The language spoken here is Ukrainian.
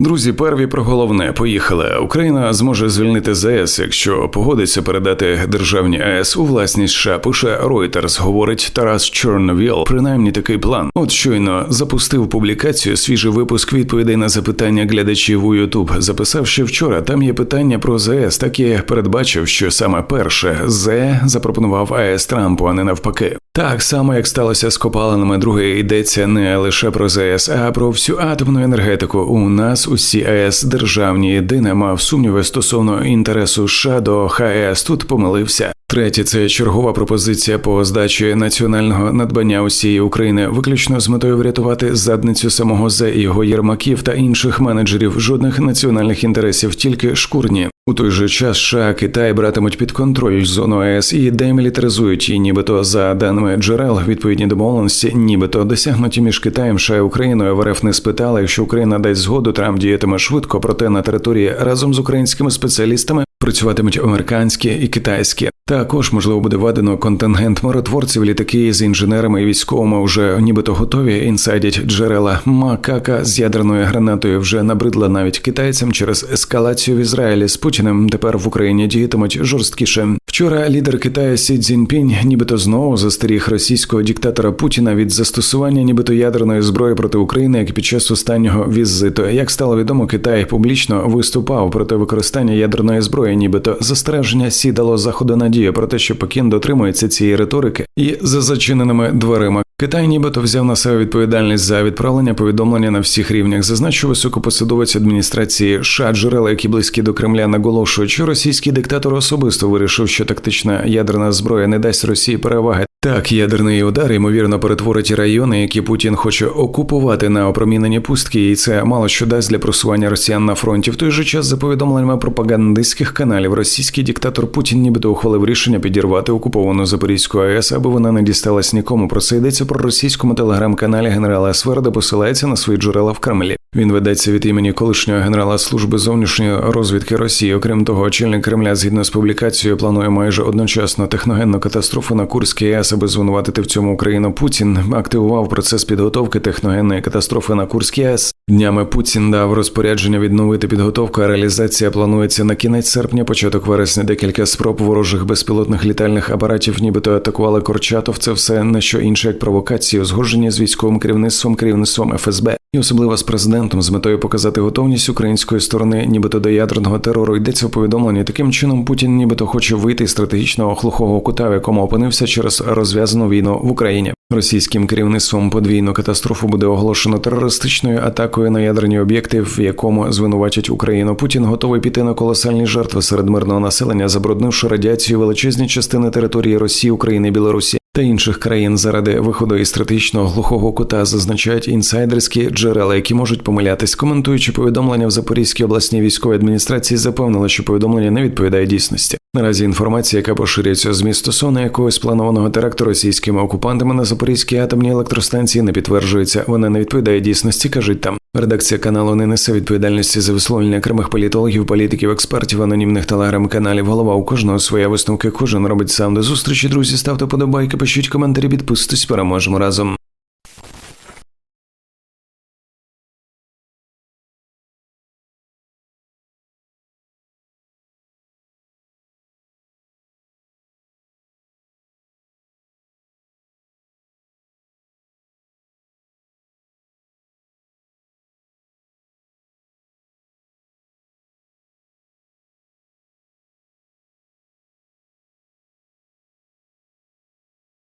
Друзі, перві про головне поїхали. Україна зможе звільнити ЗАЕС, якщо погодиться передати державні АЕС у власність США. Пише Reuters, говорить Тарас Чорновіл. Принаймні такий план. От щойно запустив публікацію свіжий випуск відповідей на запитання глядачів у Ютуб. Записав ще вчора. Там є питання про ЗАЕС. Так і передбачив, що саме перше ЗЕ запропонував АЕС Трампу, а не навпаки. Так само, як сталося з копалинами, друге йдеться не лише про ЗС, а про всю атомну енергетику. У нас усі АЕС державні єдине мав сумніви стосовно інтересу США до ХАЕС. Тут помилився. Третє це чергова пропозиція по здачі національного надбання усієї України, виключно з метою врятувати задницю самого ЗЕ і його єрмаків та інших менеджерів. Жодних національних інтересів, тільки шкурні. У той же час США Китай братимуть під контроль зону АЕС і демілітаризують її, нібито за даними джерел відповідні домовленості, нібито досягнуті між Китаєм США і Україною. В РФ не спитали, якщо Україна дасть згоду, Трамп діятиме швидко, проте на території разом з українськими спеціалістами працюватимуть американські і китайські. Також можливо буде введено контингент миротворців. Літаки з інженерами і військовими вже нібито готові. Інсайдять джерела макака з ядерною гранатою вже набридла навіть китайцям через ескалацію в Ізраїлі з Путіним. Тепер в Україні діятимуть жорсткіше. Вчора лідер Китаю Сі Цзіньпінь нібито знову застеріг російського диктатора Путіна від застосування, нібито ядерної зброї проти України, як під час останнього візиту. Як стало відомо, Китай публічно виступав проти використання ядерної зброї, нібито застереження Сі дало заходу надію про те, що Пекін дотримується цієї риторики, і за зачиненими дверима. Китай нібито взяв на себе відповідальність за відправлення повідомлення на всіх рівнях. Зазначив високопосадовець адміністрації США, джерела, які близькі до Кремля, наголошують, що російський диктатор особисто вирішив, що тактична ядерна зброя не дасть Росії переваги. Так, ядерний удар ймовірно перетворить райони, які Путін хоче окупувати на опромінені пустки, і це мало що дасть для просування росіян на фронті. В той же час, за повідомленнями пропагандистських каналів, російський диктатор Путін нібито ухвалив рішення підірвати окуповану Запорізьку АЕС, аби вона не дісталась нікому. Про це йдеться про російському телеграм-каналі генерала СВР, де посилається на свої джерела в Кремлі. Він ведеться від імені колишнього генерала служби зовнішньої розвідки Росії. Окрім того, очільник Кремля згідно з публікацією планує майже одночасно техногенну катастрофу на Курській АЕС, аби звинуватити в цьому Україну. Путін активував процес підготовки техногенної катастрофи на Курській АЕС. Днями Путін дав розпорядження відновити підготовку. Реалізація планується на кінець серпня, початок вересня. Декілька спроб ворожих безпілотних літальних апаратів, нібито атакували Корчатов. Це все не що інше як провокації, узгоджені з військовим керівництвом, керівництвом ФСБ і особливо з президентом з метою показати готовність української сторони, нібито до ядерного терору. Йдеться в повідомленні. Таким чином Путін, нібито хоче вийти з стратегічного глухого кута, в якому опинився через розв'язану війну в Україні. Російським керівництвом подвійну катастрофу буде оголошено терористичною атакою на ядерні об'єкти, в якому звинувачать Україну. Путін готовий піти на колосальні жертви серед мирного населення, забруднивши радіацію величезні частини території Росії, України, Білорусі та інших країн заради виходу із стратегічного глухого кута, зазначають інсайдерські джерела, які можуть помилятись. Коментуючи повідомлення в Запорізькій обласній військовій адміністрації, запевнили, що повідомлення не відповідає дійсності. Наразі інформація, яка поширюється з стосовно якогось планованого теракту російськими окупантами на Запорізькій атомній електростанції, не підтверджується. Вона не відповідає дійсності, кажуть там. Редакція каналу не несе відповідальності за висловлення окремих політологів, політиків, експертів, анонімних телеграм-каналів. Голова у кожного своя висновки. Кожен робить сам до зустрічі. Друзі, ставте подобайки, пишіть коментарі, підписуйтесь, переможемо разом.